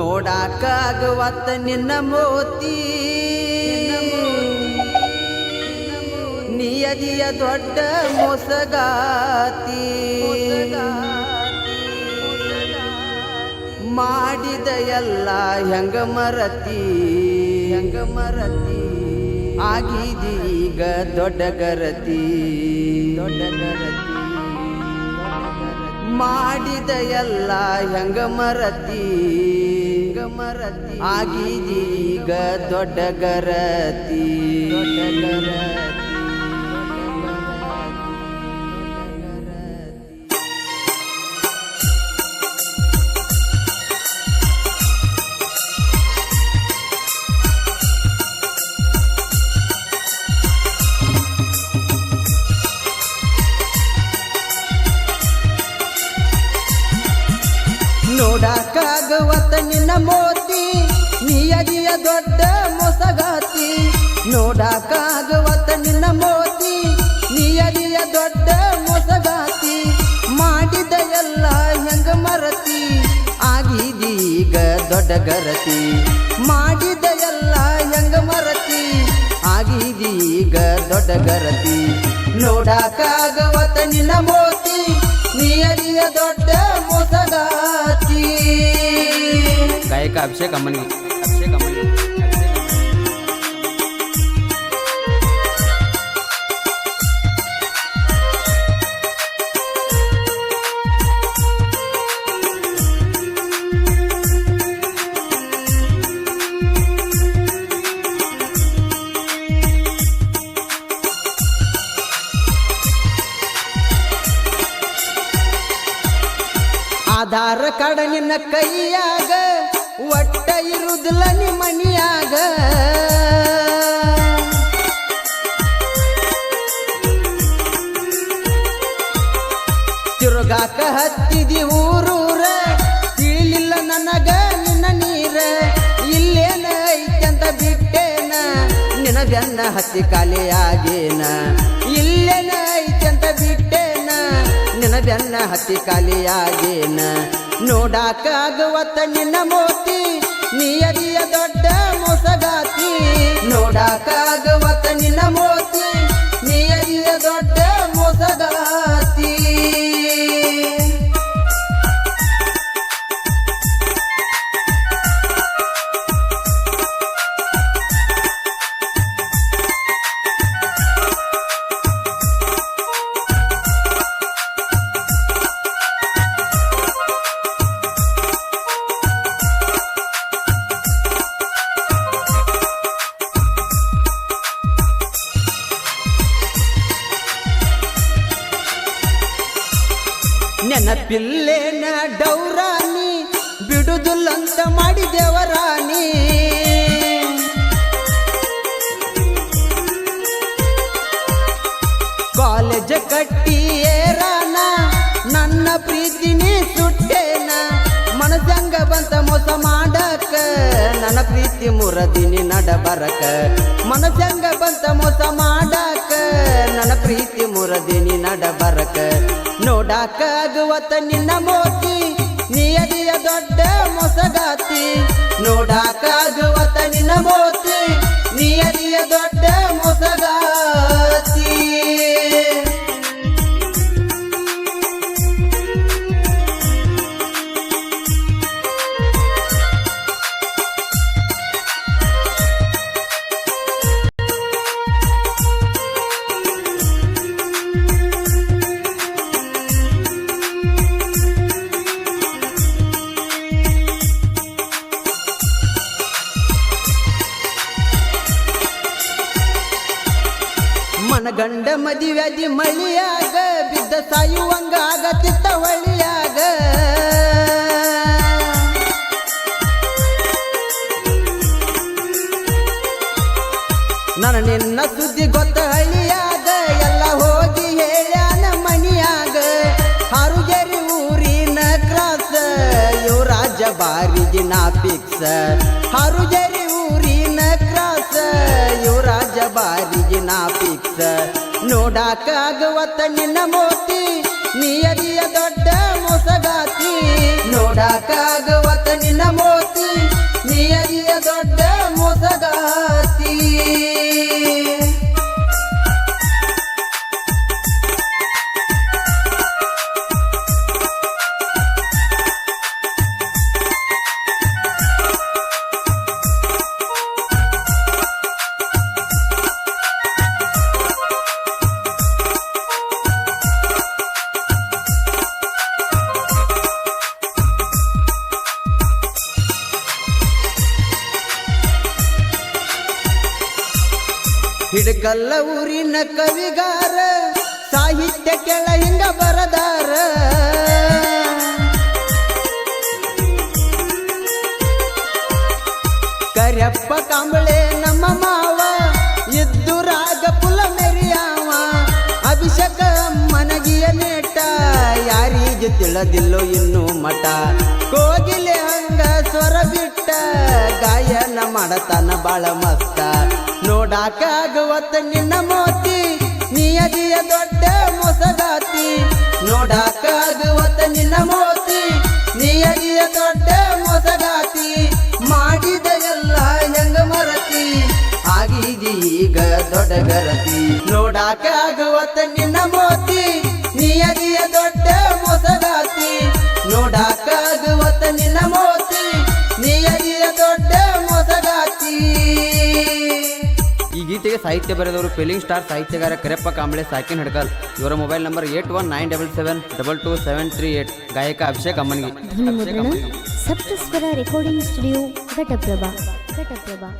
ನೋಡಾಕಾಗವತ್ತ ನಿನ್ನ ಮೋತಿ. ನಿಯದಿಯ ದೊಡ್ಡ ಮೊಸಗಾತಿ. ಮಾಡಿದ ಎಲ್ಲ ಹೆಂಗ ಮರತಿ. ಹೆಂಗ ಮರತಿ ಆಗಿದೀಗ ದೊಡ್ಡ ಗರತಿ ದೊಡ್ಡ ಗರತಿ. ಮಾಡಿದ ಎಲ್ಲ ಹೆಂಗ ಮರತಿ. ಮರತಿ ಆಗಿದೀಗ ದೊಡ್ಡ ಗರತಿ ದೊಡ್ಡ ಗರತಿ. ನೋಡಕ್ಕಾಗವತ್ತ ನಿನ್ನ ಮೋತಿ ನೀಯಗಿಯ ದೊಡ್ಡ ಮೊಸಗಾತಿ. ನೋಡಕ್ಕಾಗವತ್ತ ನಿನ್ನ ಮೋತಿ ನೀಯಗಿಯ ದೊಡ್ಡ ಮೊಸಗಾತಿ. ಮಾಡಿದ ಎಲ್ಲ ಹೆಂಗ ಮರತಿ ಆಗಿದೀಗ ದೊಡ್ಡ ಗರತಿ. ಮಾಡಿದ ಎಲ್ಲ ಹೆಂಗ ಮರತಿ ಆಗಿದೀಗ ದೊಡ್ಡ ಗರತಿ. ನೋಡಕ್ಕಾಗವತ್ತ ನಿನ್ನ ಮೋತಿ ನೀಯಗಿಯ ದೊಡ್ಡ ಮೊಸಗಾತಿ. ಗಾಯಕ ಅಭಿಷೇಕ್ ಅಮ್ಮನಿ ಅಭಿಷೇಕ್ ಅಮ್ಮನಿ ಆಧಾರ ಕಡ ನಿನ್ನ ಕೈಯಾಗ ಒಟ್ಟ ಇರುದಿಲ್ಲ ನಿಮ್ಮ ಮನಿಯಾಗ ತಿರುಗಾಕ ಹತ್ತಿದಿ ಊರೂರ, ತಿಳಿಲಿಲ್ಲ ನನಗ ನಿನ್ನ ನೀರ. ಇಲ್ಲೇನ ಐತಂತ ಬಿಟ್ಟೇನ ನಿನ ಬೆನ್ನ ಹತ್ತಿ ಖಾಲಿಯಾಗೇನ? ಬೆನ್ನ ಹತ್ತಿ ಕಲಿಯಾಗೇನ ನೋಡಾಕಾಗುವ ಆಗುವತ್ತ ನಿನ್ನ ಮೋತಿ ಅರಿಯ ದೊಡ್ಡ ಮೊಸಗಾತಿ. ನೋಡಾಕಾಗುವ ಆಗುವತ್ತ ನಿನ್ನ ಮೋತಿ ನೆನಪಿಲ್ಲೇನ ಡೌರಾನಿ ಬಿಡುದಿಲ್ಲಂತ ಮಾಡಿದೆವರಾನಿ ಕಾಲೇಜ್ ಕಟ್ಟಿ ಏರಾನ ನನ್ನ ಪ್ರೀತಿನಿ ಸುಟ್ಟೇನ ಮನಸಂಗ ಬಂತ ಮೋಸ ಮಾಡಕ ನನ್ನ ಪ್ರೀತಿ ಮುರದಿನಿ ನಡಬರಕ. ಮನಸಂಗ ಬಂತ ಮೋಸ ಮಾಡಕ, ನನ್ನ ಪ್ರೀತಿ ಮುರದಿನಿ ನಡಬರಕ. ನೋಡಾಕ ಆಗುವತ್ತ ನಿನ್ನ ಮೋತಿ ನಿಯದಿಯ ದೊಡ್ಡ ಮೊಸಗಾತಿ. ನೋಡಾಕ ಆಗುವತ್ತ ನಿನ್ನ ಮೋತಿ ನಿಯದಿಯ ದೊಡ್ಡ ಮದಿವ್ಯಾದಿ ಮಳಿಯಾಗ ಬಿದ್ದ ಸಾಯುವಂಗ ಆಗತ್ತಿತ್ತ ಹೊಳಿಯಾಗ ನನ್ನ ನಿನ್ನ ಸುದ್ದಿ ಗೊತ್ತ ಹಳ್ಳಿಯಾಗ, ಎಲ್ಲ ಹೋಗಿ ಹೇಳ್ಯಾನ ಮನಿಯಾಗ. ಹಾರುಗೆರಿ ಊರಿನ ಕ್ರಾಸ, ಯೋ ರಾಜ ಬಾರಿಗೆ ನಾ ಪಿಕ್ಸ ಹಾರುಗೆರಿ ಊರಿನ ಕ್ರಾಸ, ಯೋ ರಾಜ ಬಾರಿಗೆ ನಾ ಫಿಕ್ಸ ನೋಡಾಕ ಆಗವತ್ತ ನಿನ್ನ ಮೋತಿ ನಿಯದಿಯ ದೊಡ್ಡ ಮೊಸಗಾತಿ. ನೋಡಾಕಾಗುವತ್ತ ನಿನ್ನ ಮೋತಿ ನಿಯದಿಯ ದೊಡ್ಡ ಮೊಸಗಾತಿ. ಹಿಡಕಲ್ಲ ಊರಿನ ಕವಿಗಾರ ಸಾಹಿತ್ಯ ಕೆಳ ಹಿಂಗ ಬರದಾರ. ಕರಿಯಪ್ಪ ಕಾಂಬಳೆ ಯಾರಿಗೆ ತಿಳಿದಿಲ್ಲೋ ಇನ್ನು ಮಠ. ಕೋಗಿಲೆ ಹಂಗ ಸ್ವರ ಬಿಟ್ಟ, ಗಾಯನ ಮಾಡತಾನ ಬಾಳ ಮಸ್ತ. ನೋಡಾಕಾಗುವತ್ತ ನಿನ್ನ ಮೋತಿ, ನಿಯದಿಯ ದೊಡ್ಡ ಮೊಸಗಾತಿ. ನೋಡಾಕಾಗುವತ್ತ ನಿನ್ನ ಮೋತಿ, ನಿಯದಿಯ ದೊಡ್ಡ ಮೊಸಗಾತಿ. ಮಾಡಿದ ಎಲ್ಲ ಹೆಂಗ ಮರತಿ ಆಗೀಗಿ ಈಗ ದೊಡ್ಡ ಗರತಿ. ನೋಡಾಕಾಗುವತ್ತ ನಿನ್ನ ಸಾಹಿತ್ಯ ಬರೆದವರು ಫಿಲಿಂಗ್ ಸ್ಟಾರ್ ಸಾಹಿತ್ಯಗಾರ ಕರೆಪ್ಪ ಕಾಂಬಳೆ ಸಾಕಿನ್ ಹಡ್ಕಲ್ ಇವರ mobile number eight one nine double seven, double two seven three eight. ಗಾಯಕ ಅಭಿಷೇಕ್ ಅಮ್ಮನಿಗೆ. Saptaswara recording studio Ghataprabha. Ghataprabha.